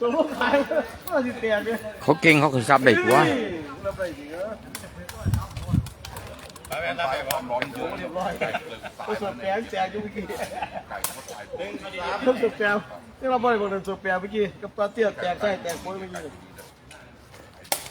สมมติขายว่าสิเตียนเนี่ยเขาเก่งเขาคือซับได้กว่าเราไปจริงเหรอไปแม่รับไปบ่ร้อนเยอะเรียบร้อยไปสวดแปลงแจกอยู่เมื่อกี้ต้องสวดแปลงนี่เราบริบทเป็นสวดแปลงเมื่อกี้กับตาเตี้ยแตกใส่แตกโป้ยเมื่อกี้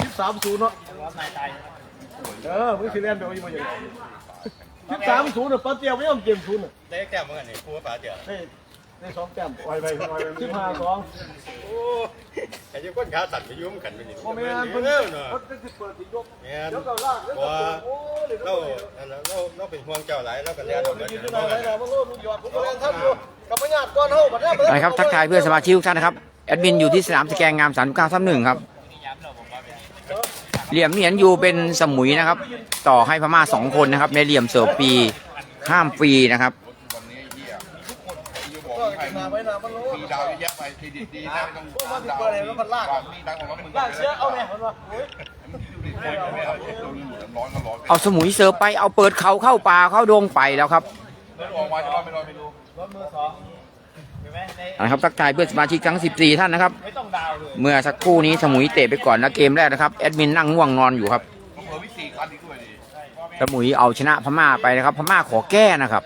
ยี่สามศูนย์เนาะเออมึงสิเล่นเดี๋ยวอยู่มาอย่างยี่สามศูนย์เนาะป้าเตี้ยไม่ยอมเกมศูนย์อะได้แก้มเหมือนกันนี่ครูป๋าเจ๋อ ได้ได้สองแต้มปล่อยไปปล่อยไปสิบห้าสองโอ้ไอ้ยี่ก้นขาสั่นไปยุ่งกันไปนี่โมเมนต์เพิ่นเนาะเพิ่นสิเปิดสิยกแม่นเดี๋ยวก็ลากเดี๋ยวก็ว่าโอ้ยเดี๋ยวก็เราเปิดอันนั้นเราเราเป็นห่วงเจ้าหลายเราก็เรียนโอ้เอายเงินยืนเดืออนยู่ไหนเราไหนมาโลดมึงหยอดผมก็เล่นท่านอยู่กับพญาติก้อนเฮาบัดนี้นะครับทักทายเพื่อนสมาชิกทุกท่านนะครับแอดมินอยู่ที่สนามสแกงงามสามเก้าทับหนึ่งครับเหลี่ยมเหนียนอยู่เป็นสมุยนะครับ ต่อให้พม่าสองคนนะครับ ในเหลี่ยมเสิร์ฟปีห้ามฟรีนะครับ วันนี้เฮียยูบอ ก็ กให้ นาไปนามันโลด มีดาว เยอะแยะไปเครดิตดีนะต้องพวกมันสิเปิดให้มันลากมีดังของมึงลากเสียเอาเนว่าโอ้ยไม่เอาร้อนก็ร้อนเอาสมุยเสิร์ฟไปเอาเปิดเขาเข้าป่าเข้าดงไปแล้วครับออกมาจะรอไม่รอไม่รู้รถมือสองนะครับทักทายเพื่อนสมาชิกทั้ง 14 ท่านนะครับ เมื่อสักครู่นี้สมุยเตะไปก่อนนะเกมแรกนะครับแอดมินนั่งง่วงนอนอยู่ครับสมุยเอาชนะพม่าไปนะครับ พม่าขอแก้นะครับ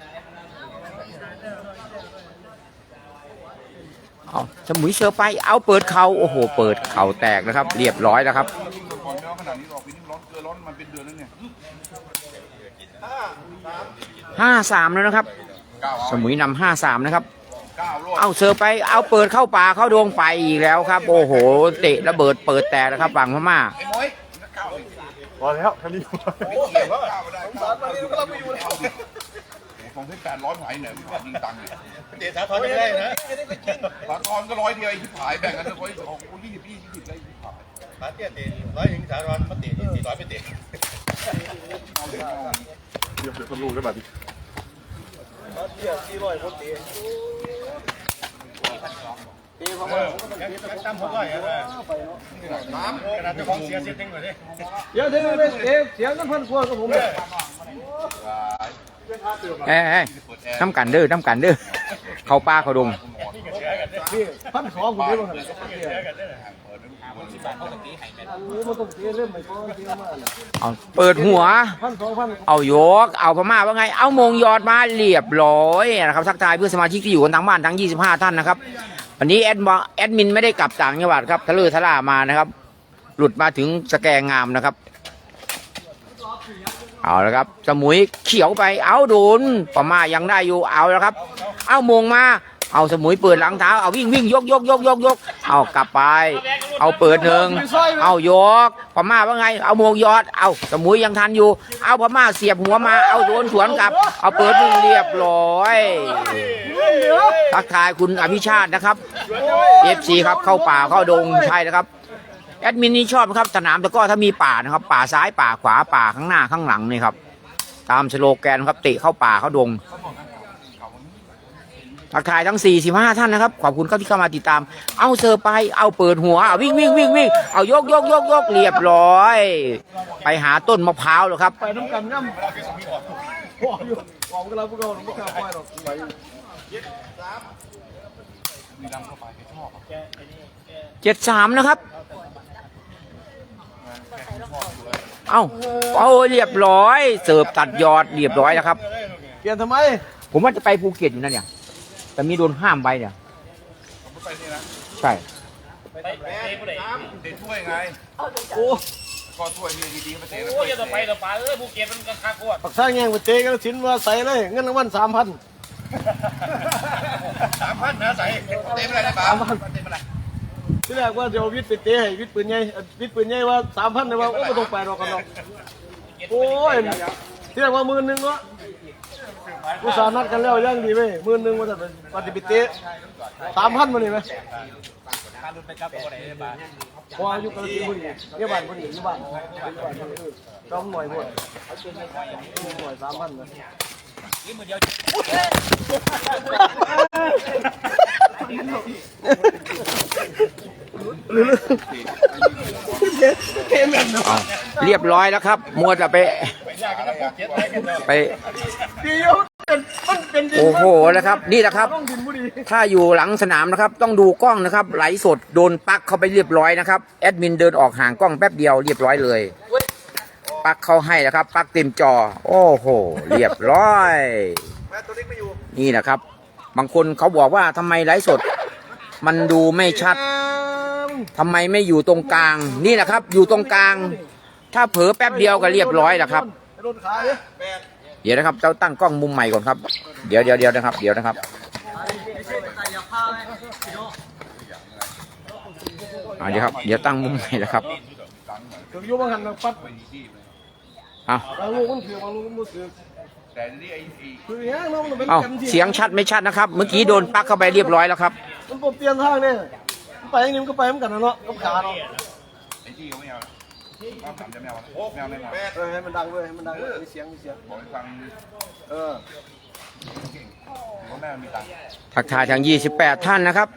เอาสมุยเสิร์ฟไปเอาเปิดเขาโอ้โห เปิดเข่าแตกนะครับ เรียบร้อยแล้วครับก่อนไม่ร้อนขนาดนี้หรอกปีนี้ร้อนเกินร้อนมันเป็นเดือนแล้วเนี่ยห้าสามแล้วนะครับเก้าสมุยนำห้าสามนะครับเก้าโลดเอาเสิร์ฟไปเอาเปิดเข้าป่าเข้าดงไปอีกแล้วครับ โอ้โห เตะระเบิดเปิดแตกนะครับฝั่งพม่าไอ้ม้อยเก้าเลยพอแล้วคันนี้ไม่เกี่ยวเก้าไม่ได้สารมานี่ก็ไปอยู่แล้ว สองพันแปดร้อยหายเนี่ยยิงตังค์เลยเตะสาทรไม่ได้นะสาทรก็ร้อยเดียวไอ้ที่ผายแบ่งกันเลยร้อยสองคนยี่สิบยี่สิบได้ที่ผายปาเตี้ยเตะร้อยถึงสาทรมาเตะที่สี่ร้อยไปเตะเดี๋ยวเดี๋ยวคนรู้ได้บัดนี้เดี๋ยสี่ร้อยคนเตีตีเขามายังตั้มหกร้อยอะน้ำขนาดเจ้าของเสียเสียจริงกว่าดิเดี๋ยวเดี๋ยวเดี๋ยวเดี๋ยวเสียงกันพันกว่ากับผมเลย เอ้ยเอ้น้ำกันเด้อน้ำกันเด้อเขาป่าเขาดงพันสองผมได้บ้างเลยโอ้มันต้องเสียเรื่อเสียมาเอาเปิดหัว เอายก เอาพม่าว่าไง เอามงยอดมาเรียบร้อยนะครับทักทายเพื่อนสมาชิกที่อยู่กันทั้งบ้านทั้ง 25 ท่านนะครับ วันนี้แอดมแอดมินไม่ได้กลับต่างจังหวัดครับทะเลทะลามานะครับ หลุดมาถึงสแกงงามนะครับ เอาละครับ สมุยเขียวไปเอาโดนพม่ายังได้อยู่เอาแล้วครับ เอามงมาเอาสมุยเปิดหลังเท้าเอาวิ่งวิ่งยกยกยกยกยกเอากลับไป เอาเปิดหนึ่งเอายกพม่าว่าไง เอาโมงยอด เอาสมุยยังทันอยู่ เอาพม่าเสียบหัวมา เอาโดนสวนกลับ เอาเปิดหนึ่งเรียบร้อยทักทายคุณอภิชาตินะครับเอฟซีครับเข้าป่าเข้าดงใช่นะครับ แอดมินนี่ชอบนะครับสนามแต่ก็ถ้ามีป่านะครับ ป่าซ้ายป่าขวาป่าข้างหน้าข้างหลังนี่ครับ ตามสโลแกนครับเตะเข้าป่าเข้าดงทักทายทั้ง 45 ท่านนะครับ ขอบคุณครับที่เข้ามาติดตาม เอาเซอร์ไป เอาเปิดหัว เอาวิ่งวิ่งวิ่งวิ่งเอายกยกยกยกเรียบร้อย ไปหาต้นมะพร้าวเลยครับ ไปน้ำกันน้ำบอกอยู่บอกกับพวกเราไม่กล้าปหรอกไปเจ็ดสามนะครับ เอาเอาเรียบร้อย เสิร์ฟตัดยอดเรียบร้อยแล้วครับ เปลี่ยนทำไม ผมว่าจะไปภูเก็ตอยู่นั่นเนี่ย แต่มีโดนห้ามไปเนี่ยผมไปนี่นะใช่เตะถ้วยไงโอ้ก็ถ้วยมีดีๆมาเตะแล้วโอ้ยจะไปต่อไปเอ้ยภูเก็ตมันกันคักกว่าปักซ่าแง่งไปเตะกันสินว่าใส่เลยเงินรางวัลสามพันสามพันนะใส่เตะไม่ได้นะป๋าเตะไม่ได้ ที่แรกว่าเดี๋ยววิทย์ไปเตะให้วิทย์ปืนใหญ่วิทย์ปืนใหญ่ว่าสามพันเลยว่าโอ้ไม่ต้องไปหรอกกันหรอกโอ้ยที่แรกว่าหมื่นหนึ่งวะกูสานัดกันแล้วยังดีไหมหมื่นหนึ่งว่าจะปฏิบัติเตะสามพันมาหนีไหมพออายุกันที่บุรีเนี่ยบ้านบุรีอยู่บ้านจอมหน่อยหมดหน่อยสามพันเลย เอาเรียบร้อยแล้วครับ มัวแต่ไป ไปเป็นนดินโอ้โหนะครับ นี่แหละครับ ถ้าอยู่หลังสนามนะครับ ต้องดูกล้องนะครับ ไหลสดโดนปักเข้าไปเรียบร้อยนะครับ แอดมินเดินออกห่างกล้องแป๊บเดียวเรียบร้อยเลยปักเขาให้นะครับ ปักเต็มจอ โอ้โห เรียบร้อย นี่นะครับ บางคนเขาบอกว่าทำไมไลฟ์สด มันดูไม่ชัดทำไมไม่อยู่ตรงกลาง นี่แหละครับ อยู่ตรงกลาง ถ้าเผลอแป๊บเดียวก็เรียบร้อยแล้วครับโดนขาเนี่ยเดี๋ยวนะครับเราตั้งกล้องมุมใหม่ก่อนครับ เดี๋ยวเดี๋ยวเดี๋ยวนะครับ เดี๋ยวนะครับอ่าเดี๋ยวครับ เดี๋ยวตั้งมุมใหม่นะครับถึงยุบหันนะปัดเอา บางลูกมันคือบางลูกมันบ่คือแต่นี่ไอ้ไอ้คืออย่างนี้มันเป็นเอาต็มที่เสียงชัดไม่ชัดนะครับ เมื่อกี้โดนปลั๊กเข้าไปเรียบร้อยแล้วครับ มันปมเตียนทางเนี่ยมันไปอย่างนี้มันก็ไปเหมือนกันนะเนาะกับขาเนาะไอ้ที่เขาไม่เอาเอาถามจะไม่เอาไม่เอาไม่เอาเออให้มันดังด้วยให้มันดังด้วยมีเสียงมีเสียงบอกให้ฟังเออเพราะแม่มีตังค์ทักทายทาง28 ท่านนะครับ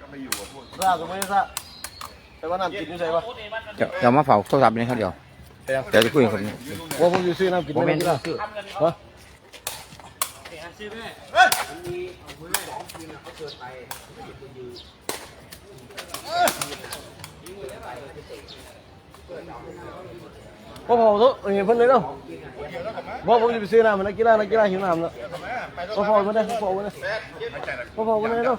ก็ไม่อยู่กับพวกซาสมัยซา แต่ว่าน้ำกินไม่ใช่ปะเดี๋ยวเดี๋ยวมาเฝ้าโทรศัพท์นี่ครับเดี๋ยวเดี๋ยวจะคุยกับผมนี่ว่าผมอยู่ซื้อน้ำกินโมไม่เมได้นต์กินซื้อฮะพ่อพ่อทุกเห็นเพิ่นเลยเนาะบอกผมจะไปซื้อน้ำมันนักกีฬานักกีฬาหิวน้ำเนาะพ่อพ่อมาได้พ่อพ่อมาได้ไม่ใช่หรอกพ่อพ่อมาได้เนาะ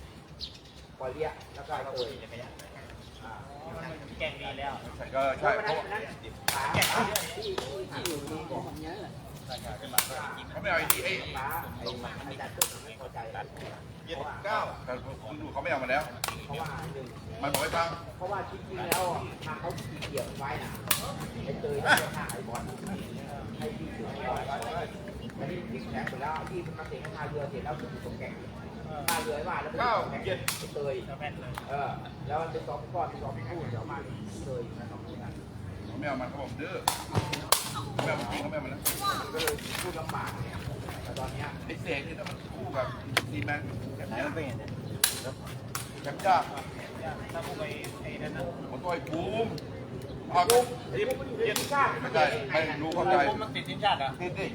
ปอเลียแล้วก็ไอเตยแกงดีแล้วก็ใช่เพราะเขาไม่เอาไอ้ที่ไอ้เจ็ดเก้าแต่คุณดูเขาไม่เอามาแล้วเพราะว่ามันบอกให้ฟังเพราะว่าจริงๆแล้วทางเขาขี่เกี่ยวไว้นะไอ้เตยเนี่ยหาไอ้บอลไอ้ที่ถึงบอลไม่ได้ติดแข่งไปแล้วที่มันมาเตะท่าเรือเสร็จแล้วถึงตรงแก่งท่าเรือว่าแล้วเก้าเจ็ด ไอ้เตยเออแล้วมันเป็นสองก้อนสองคู่เดี๋ยวมาเตยนะสองคู่นั้นเขาไม่เอามันเขาบอกดื้อเขาไม่เอามันจริงเขาไม่เอามันแล้วก็เลยพูดลำบากเนี่ยแต่ตอนเนี้ยไอ้เสกนี่ถ้ามันคู่กับดีแมนแชมป์ยากแชมป์ยากถ้าพวกไอ้ไอ้นั่นนะผมตัวไอ้ภูมิออกไม่ใช่ไม่รู้เข้าใจมันติดทีมชาติอะติดดิ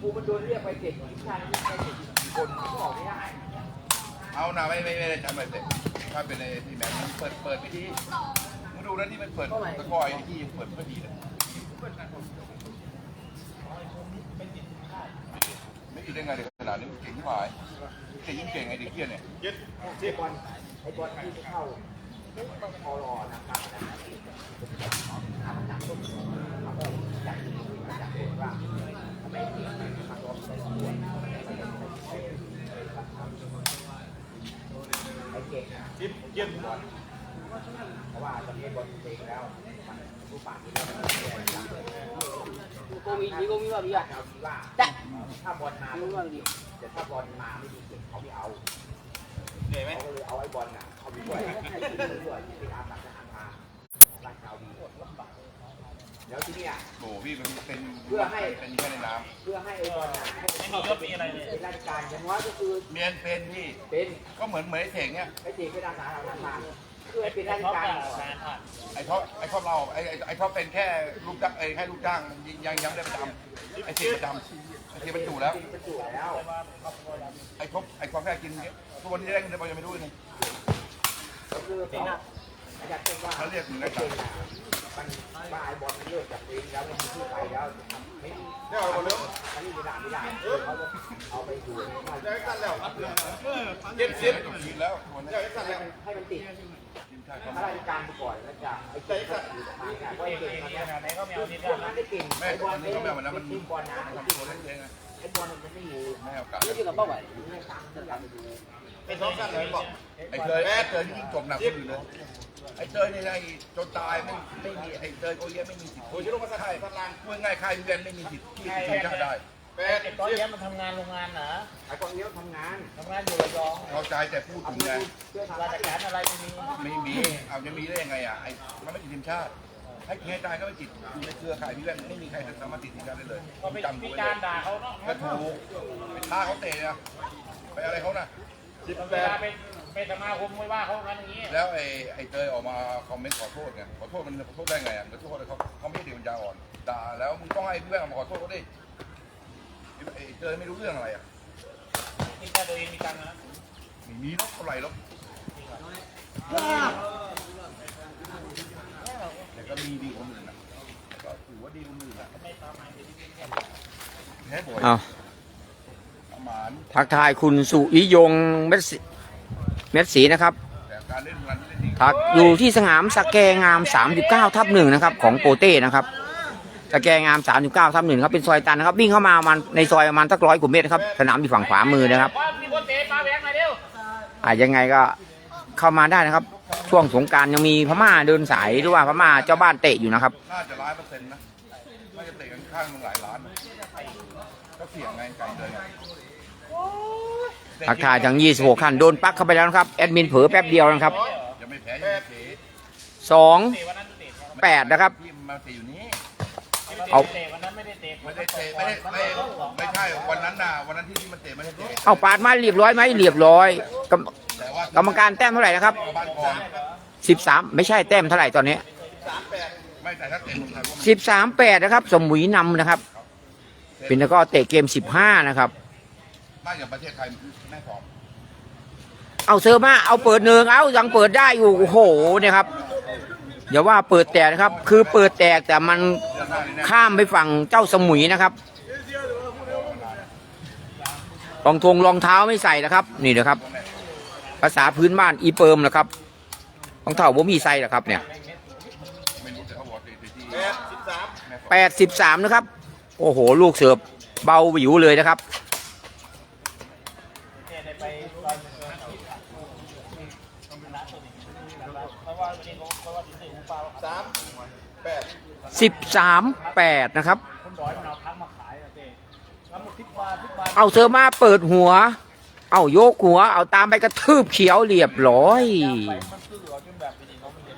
กูมันโดนเรียกไปเจ็ดทีมชาติไม่ได้กี่คนก็ออกไม่ได้ เอานะไม่ไม่ไม่ได้จำไปเสร็จถ้าเป็นในที่แมนมันเปิดเปิดไปที่มึงดูนะที่มันเปิดตะกอยที่เปิดไม่ดีเลยไม่ดีได้ไงเด็กขนาดนี้เก่งที่หมายเก่งยิ่งเก่งไอ้เด็กเกี้ยเนี่ยไอ้บอลไอ้บอลที่เข้าพอรอนะครับนจากจากคนว่าทำไมถึงมาล้อมใส่ตัวไอ้เก่ง สิบเจ็ดเพราะว่าตอนนี้บอลเองแล้วผู้ป่านนี้แล้วมันกูมีนี่กูมีว่าดีอะเอาดีว่าแต่ถ้าบอลมารู้ว่าดีแต่ถ้าบอลมาไม่ดีเก็บเขาไม่เอาเหนื่อยไหมเขาเลยเอาไอ้บอลน่ะเขาไปด้วยให้ทีมด้วยที่เป็นอาสาทหารมารักเขาดี แล้วทีเนี้ยโอ้พี่มันเป็นเพื่อให้ เป็นแค่ในน้เพื่อให้ไอ้บอลน่ะให้มันไม่มีเข้ายศมีอะไรเลยเป็นราชการอย่างน้อยก็คือำเมียนเป็นพี่เป็นก็เหมือนเหมือนไอ้เสกเนี่ยไอ้เด็กเป็นอาสาทหารมาเพื่อให้เป็นราชท็อปการอะก่อนงานอะไอ้ท็อปไอ้ท็อปเราไอ้ไอ้ไอ้ท็อปเป็นแค่ลูกจ้างไอ้แค่ลูกจ้างยังยังไม่ได้ประจำไอ้เสกประจำไอ้เสกบรรจุแล้ว เป็นจู่แล้ว ไอ้ท็อปไอ้ท็อปแค่กินทุกวันที่ได้เงินเดือนยังไม่รู้เลยก็คือเขา อาจารย์เจ้าว่าเขาเรียกถึงไอ้ได้เก่งน่ะมันว่าไอ้บอลมันเลิกจากเองแล้วมันมีที่ไปแล้วทำไม่เดี๋ยวเอาเร็วอันนี้ไม่ได้ไม่ได้เขาเอาไปอยู่ในบ้กันแล้วเจ็เจ็ดสิบบกินแล้วได้กันแล้วให้มันติดกินใช่ครับข้าราชการไปก่อนแล้วจะไอ้เก่งก็อยู่ประมาณนี้เพราะไอ้เก่งตอนขเนี้าดไหนก็ไม่เอาทีมพชาวกตินั้นได้เก่งแม่ไอ้บอลนไม่ก็แม่วันนั้นมันบอลนะไอ้ทำไอ้บอลมันไม่อยู่ไม่ให้โอกาสไม่อยู่กับเป้าหมายไม่ตามจะกลับไปดูเป็นสองกันเลยบอกไอ้เคยไอ้เคยที่จบหนักคนอื่นเลย ไอ้เตยนี่ไอ้จนตายไม่ไม่มีไอ้เตยโอเลี้ยไม่มีสิทธิ์โอ้ยลงมาสักไข่สักลางพูดง่ายๆค่ายพี่แวนไม่มีสิทธิ์ที่จะทีมชาติได้ไอ้ตอนเนี้ยมันทำงานโรงงานเหรอไอ้คนเลี้ยวทำงานทำงานอยู่ระยองเข้าใจแต่พูดถึงไงราชการอะไรไม่มีไม่มีเอาจะมีได้ยังไงอะไอ้มันไม่ติดทีมชาติให้ให้ตายก็ไม่ติดอยู่ในเครือข่ายพี่แวนไม่มีใครสามารถติดทีมชาติได้เลยก็ไปจำพิไว้เลจารยด่าเขาเนาะก็ถูกไปท้าเขาเตะนะไปอะไรเขานะเวลา ไปไปสมาคมไม่ว่าเขากันอย่างนี้แล้วไอ้ไอ้เตยออกมาคอมเมนต์ขอโทษไงขอโทษมันขอโทษได้ไงอะขอโทษเขาเขาไม่ได้เด็กปัญญาอ่อนด่าแล้วมึงต้องให้พี่แว่นออกมาขอโทษเขาดิไอ้เตยไม่รู้เรื่องอะไรอะที่แค่ตัวเองมีตังค์นะไม่มีหรอกเท่าไหร่หรอกแต่ก็มีดีกว่าคนอื่นนะก็ถือว่าดีกว่าคนอื่นนะแพ้บ่อยเอาประมาณทักทายคุณสุริยงเม็ดสี เม็ดสีนะครับทักอยู่ที่สนามสแกงาม 39 ทับหนึ่งนะครับ ของโปเต้นะครับสแกงาม 39ทับหนึ่งครับเป็นซอยตันนะครับวิ่งเข้ามามันในซอยประมาณสักร้อยกว่าเมตรนะครับสนามอยู่ฝั่งขวามือนะครับอ่ายังไงก็เข้ามาได้นะครับ ช่วงสงการยังมีพม่าเดินสายหรือว่าพม่าเจ้าบ้านเตะอยู่นะครับน่าจะร้อยเปอร์เซ็นต์นะน่าจะเตะกันข้างมึงหลายล้านก็เสี่ยงไงไก่เลย ทักทายทั้ง 26คันโดนปักเข้าไปแล้วนะครับ แอดมินเผลอแป๊บเดียวนะครับยังไม่แพ้ยังไม่เตะ2เตะวันนั้นเตะ8นะครับ ที่มาเตะอยู่นี้เอา เตะวันนั้นไม่ได้เตะไม่ได้เตะไม่ได้ไม่ไม่ใช่วันนั้นน่ะวันนั้นที่ที่มันเตะไม่ได้เตะเอาปาดมาเรียบร้อยไหมเรียบร้อยกรรมแต่ว่ากรรมการแต้มเท่าไหร่นะครับบ้านกอง13 ไม่ใช่แต้มเท่าไหร่ตอนนี้ ไม่แต่ถ้าเตะเมืองไทยว่ามัน13 8นะครับ สมุยนำนะครับ เป็นแล้วก็เตะเกม 15 นะครับ น่าจะประเทศไทยแม่สองเอาเซอร์มาเอาเปิดเนืองเอายังเปิดได้อยู่โอ้โหเนี่ยครับอย่าว่าเปิดแตกนะครับ คือเปิดแตกแต่มันเดือนหน้าเลยนะข้ามไปฝั่งเจ้าสมุยนะครับรองทงรองเท้าไม่ใส่นะครับ นี่นะครับ ภาษาพื้นบ้านอีเปิมนะครับรองเท้าผมมีใส่นะครับ เนี่ยไม่รู้แต่เขาบอกเตะที่แปดสิบสามแม่สองแปดสิบสามนะครับ โอ้โห ลูกเสิร์ฟเบาหวิวเลยนะครับ เนี่ยได้ไปตอนเพราะว่าวันนี้เขาเพราะว่าถึงหูเปล่า สามแปด สิบสามแปดนะครับเอาเต้แล้วมันทิปบาททิปบาทเอาเซอร์มาเปิดหัว เอาโยกหัว เอาตามไปกระทืบเขียวเรียบร้อยมันซื้อเอาจนแบบนี้เขาไม่เห็น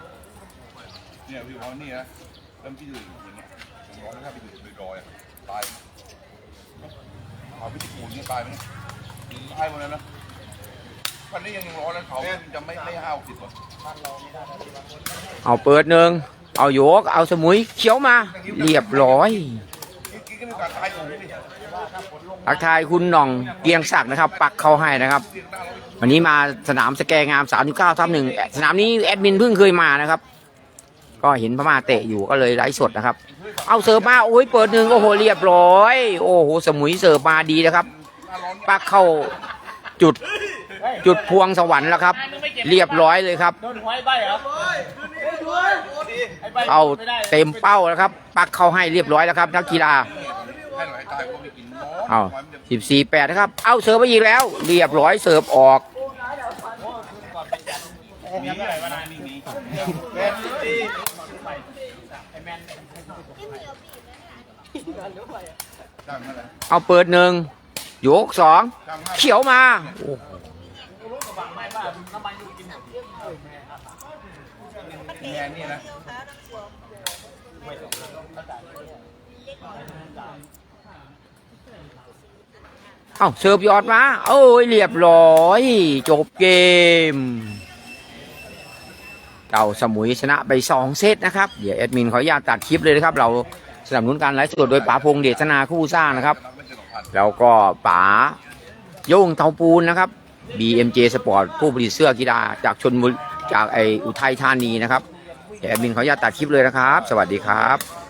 เนี่ยวิวเขานี่นะเริ่มที่อยู่อย่างเงี้ยอย่างร้อยถ้าไปอยู่ในดอยอะตายเขาพิจิตรปูนนี่ตายไหมตายหมดแล้วนะวันนี้ยังร้อนแล้วเขาจะไม่ไม่ห้าวสิบหรอเอาเปิดหนึ่ง เอาโยก เอาสมุยเขียวมา เรียบร้อยทักทายคุณหน่องเกียงศักดิ์นะครับ ปักเข้าให้นะครับ วันนี้มาสนามสแกงาม39ทับหนึ่งสนามนี้แอดมินเพิ่งเคยมานะครับ ก็เห็นพม่าเตะอยู่ก็เลยไลฟ์สดนะครับ เอาเสิร์ฟมาโอ้ยเปิดหนึ่งโอ้โหเรียบร้อย โอ้โหสมุยเสิร์ฟมาดีนะครับ ปักเข้าจุด จุดพวงสวรรค์แล้วครับ เรียบร้อยเลยครับ โดนหวยใบเหรอไอ้ใบเอาไม่ได้เต็มเป้าแล้วครับ ปักเข้าให้เรียบร้อยแล้วครับนักกีฬาให้หลายตายก็ไม่กินน้องเอาสิบสี่แปดนะครับ เอาเสิร์ฟไปอีกแล้ว เรียบร้อยเสิร์ฟออกมีเท่าไหร่วะนายมีมีแปดสิบสี่ไอ้แมนจ้างเท่าไหร่เอาเปิดหนึ่กสองจ้างห้าเขียวมาโอ้แมนนี่นะเอาเสิร์ฟยอดมา โอ้ยเรียบร้อย จบเกมเจ้าสมุยชนะไปสองเซตนะครับ เดี๋ยวแอดมินขออนุญาตตัดคลิปเลยนะครับ เราสนับสนุนการไลฟ์สดโดยป๋าพงเดชนาคู่สร้างนะครับ แล้วก็ป๋าโย่งเตาปูนนะครับ BMJ Sport ผู้ผลิตเสื้อกีฬาจากชนบุรีจากไออุทัยธานีนะครับเดี๋ยวแอดมินขออนุญาตตัดคลิปเลยนะครับ สวัสดีครับ